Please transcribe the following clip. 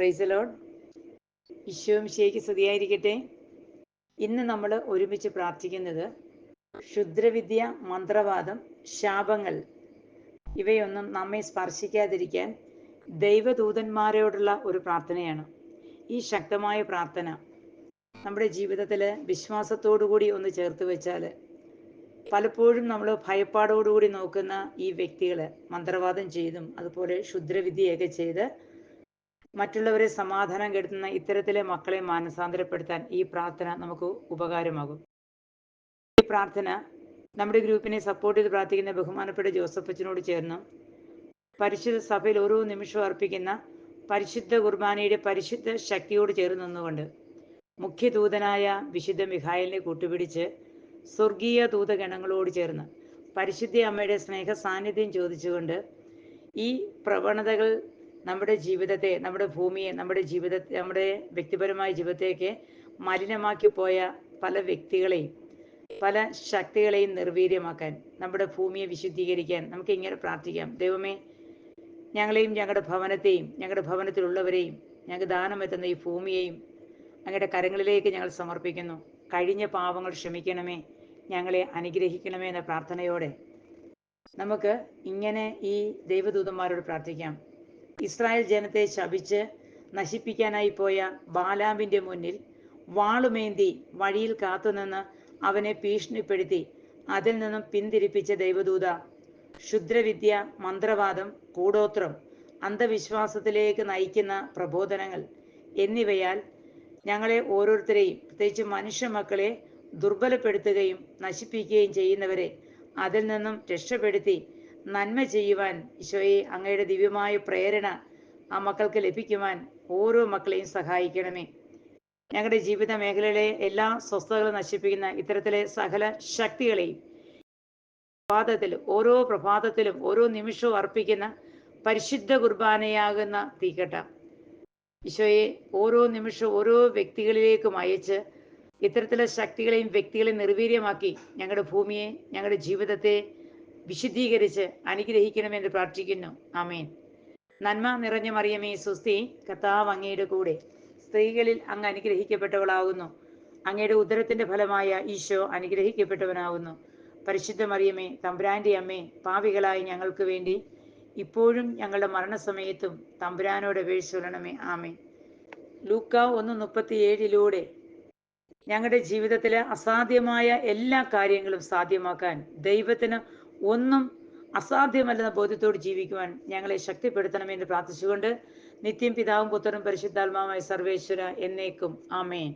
Price load ഈശോയും ശേക്ക് സ്തുതിയായിരിക്കട്ടെ. ഇന്ന് നമ്മൾ ഒരുമിച്ച് പ്രാർത്ഥിക്കുന്നത് ക്ഷുദ്രവിദ്യ മന്ത്രവാദം ശാപങ്ങൾ ഇവയൊന്നും നമ്മെ സ്പർശിക്കാതിരിക്കാൻ ദൈവദൂതന്മാരോടുള്ള ഒരു പ്രാർത്ഥനയാണ്. ഈ ശക്തമായ പ്രാർത്ഥന നമ്മുടെ ജീവിതത്തിൽ വിശ്വാസത്തോടുകൂടി ഒന്ന് ചേർത്ത് വെച്ചാൽ പലപ്പോഴും നമ്മൾ ഭയപ്പാടോടുകൂടി നോക്കുന്ന ഈ വ്യക്തികൾ മന്ത്രവാദം ചെയ്തും അതുപോലെ ക്ഷുദ്രവിദ്യയൊക്കെ ചെയ്ത് മറ്റുള്ളവരെ സമാധാനം കെടുത്തുന്ന ഇത്തരത്തിലെ മക്കളെ മാനസാന്തരപ്പെടുത്താൻ ഈ പ്രാർത്ഥന നമുക്ക് ഉപകാരമാകും. ഈ പ്രാർത്ഥന നമ്മുടെ ഗ്രൂപ്പിനെ സപ്പോർട്ട് ചെയ്ത് പ്രാർത്ഥിക്കുന്ന ബഹുമാനപ്പെട്ട ജോസഫ് അച്ഛനോട് ചേർന്ന്. പരിശുദ്ധ സഭയിൽ ഓരോ നിമിഷവും അർപ്പിക്കുന്ന പരിശുദ്ധ കുർബാനയുടെ പരിശുദ്ധ ശക്തിയോട് ചേർന്ന് നിന്നുകൊണ്ട് മുഖ്യദൂതനായ വിശുദ്ധ മിഹായലിനെ കൂട്ടുപിടിച്ച് സ്വർഗീയ ദൂതഗണങ്ങളോട് ചേർന്ന് പരിശുദ്ധ അമ്മയുടെ സ്നേഹ സാന്നിധ്യം ചോദിച്ചുകൊണ്ട് ഈ പ്രവണതകൾ നമ്മുടെ ജീവിതത്തെ നമ്മുടെ ഭൂമിയെ നമ്മുടെ ജീവിതത്തെ നമ്മുടെ വ്യക്തിപരമായ ജീവിതത്തേക്ക് മലിനമാക്കി പോയ പല വ്യക്തികളെയും പല ശക്തികളെയും നിർവീര്യമാക്കാൻ നമ്മുടെ ഭൂമിയെ വിശുദ്ധീകരിക്കാൻ നമുക്ക് ഇങ്ങനെ പ്രാർത്ഥിക്കാം. ദൈവമേ ഞങ്ങളെയും ഞങ്ങളുടെ ഭവനത്തെയും ഞങ്ങളുടെ ഭവനത്തിലുള്ളവരെയും ഞങ്ങൾക്ക് ദാനമെത്തുന്ന ഈ ഭൂമിയെയും അങ്ങയുടെ കരങ്ങളിലേക്ക് ഞങ്ങൾ സമർപ്പിക്കുന്നു. കഴിഞ്ഞ പാവങ്ങൾ ക്ഷമിക്കണമേ ഞങ്ങളെ അനുഗ്രഹിക്കണമേ എന്ന പ്രാർത്ഥനയോടെ നമുക്ക് ഇങ്ങനെ ഈ ദൈവദൂതന്മാരോട് പ്രാർത്ഥിക്കാം. ഇസ്രായേൽ ജനത്തെ ശപിച്ച് നശിപ്പിക്കാനായി പോയ ബാലാമിന്റെ മുന്നിൽ വാളുമേന്തി വഴിയിൽ കാത്തുനിന്ന് അവനെ ഭീഷണിപ്പെടുത്തി അതിൽ നിന്നും പിന്തിരിപ്പിച്ച ദൈവദൂത ക്ഷുദ്രവിദ്യ മന്ത്രവാദം കൂടോത്രം അന്ധവിശ്വാസത്തിലേക്ക് നയിക്കുന്ന പ്രബോധനങ്ങൾ എന്നിവയാൽ ഞങ്ങളെ ഓരോരുത്തരെയും പ്രത്യേകിച്ച് മനുഷ്യ മക്കളെ ദുർബലപ്പെടുത്തുകയും നശിപ്പിക്കുകയും ചെയ്യുന്നവരെ അതിൽ നിന്നും രക്ഷപ്പെടുത്തി നന്മ ചെയ്യുവാൻ ഈശോയെ അങ്ങയുടെ ദിവ്യമായ പ്രേരണ ആ മക്കൾക്ക് ലഭിക്കുവാൻ ഓരോ മക്കളെയും സഹായിക്കണമേ. ഞങ്ങളുടെ ജീവിത മേഖലയിലെ എല്ലാ സ്വസ്ഥതകളും നശിപ്പിക്കുന്ന ഇത്തരത്തിലെ സകല ശക്തികളെയും പ്രഭാതത്തിൽ ഓരോ പ്രഭാതത്തിലും ഓരോ നിമിഷവും അർപ്പിക്കുന്ന പരിശുദ്ധ കുർബാനയാകുന്ന തീക്കട്ട. ഈശോയെ ഓരോ നിമിഷവും ഓരോ വ്യക്തികളിലേക്കും അയച്ച് ഇത്തരത്തിലെ ശക്തികളെയും വ്യക്തികളെയും നിർവീര്യമാക്കി ഞങ്ങളുടെ ഭൂമിയെ ഞങ്ങളുടെ ജീവിതത്തെ വിശുദ്ധീകരിച്ച് അനുഗ്രഹിക്കണമെന്ന് പ്രാർത്ഥിക്കുന്നു. ആമേൻ. നന്മ നിറഞ്ഞ മറിയമേ സുസ്തി കർത്താവ് അങ്ങയുടെ കൂടെ സ്ത്രീകളിൽ അങ്ങ് അനുഗ്രഹിക്കപ്പെട്ടവളാകുന്നു അങ്ങയുടെ ഉദരത്തിന്റെ ഫലമായ ഈശോ അനുഗ്രഹിക്കപ്പെട്ടവനാകുന്നു പരിശുദ്ധ മറിയമേ തമ്പുരാന്റെ അമ്മേ പാവികളായി ഞങ്ങൾക്ക് വേണ്ടി ഇപ്പോഴും ഞങ്ങളുടെ മരണസമയത്തും തമ്പുരാനോട് വീഴ്ചൊല്ലണമേ ആമേ ലൂക്ക ഒന്ന് മുപ്പത്തി ഏഴിലൂടെ ഞങ്ങളുടെ ജീവിതത്തിലെ അസാധ്യമായ എല്ലാ കാര്യങ്ങളും സാധ്യമാക്കാൻ ദൈവത്തിന് ഒന്നും അസാധ്യമല്ലെന്ന ബോധ്യത്തോട് ജീവിക്കുവാൻ ഞങ്ങളെ ശക്തിപ്പെടുത്തണമെന്ന് പ്രാർത്ഥിച്ചുകൊണ്ട് നിത്യം പിതാവും പുത്രനും പരിശുദ്ധാത്മാവുമായ സർവേശ്വര എന്നേക്കും. ആമേൻ.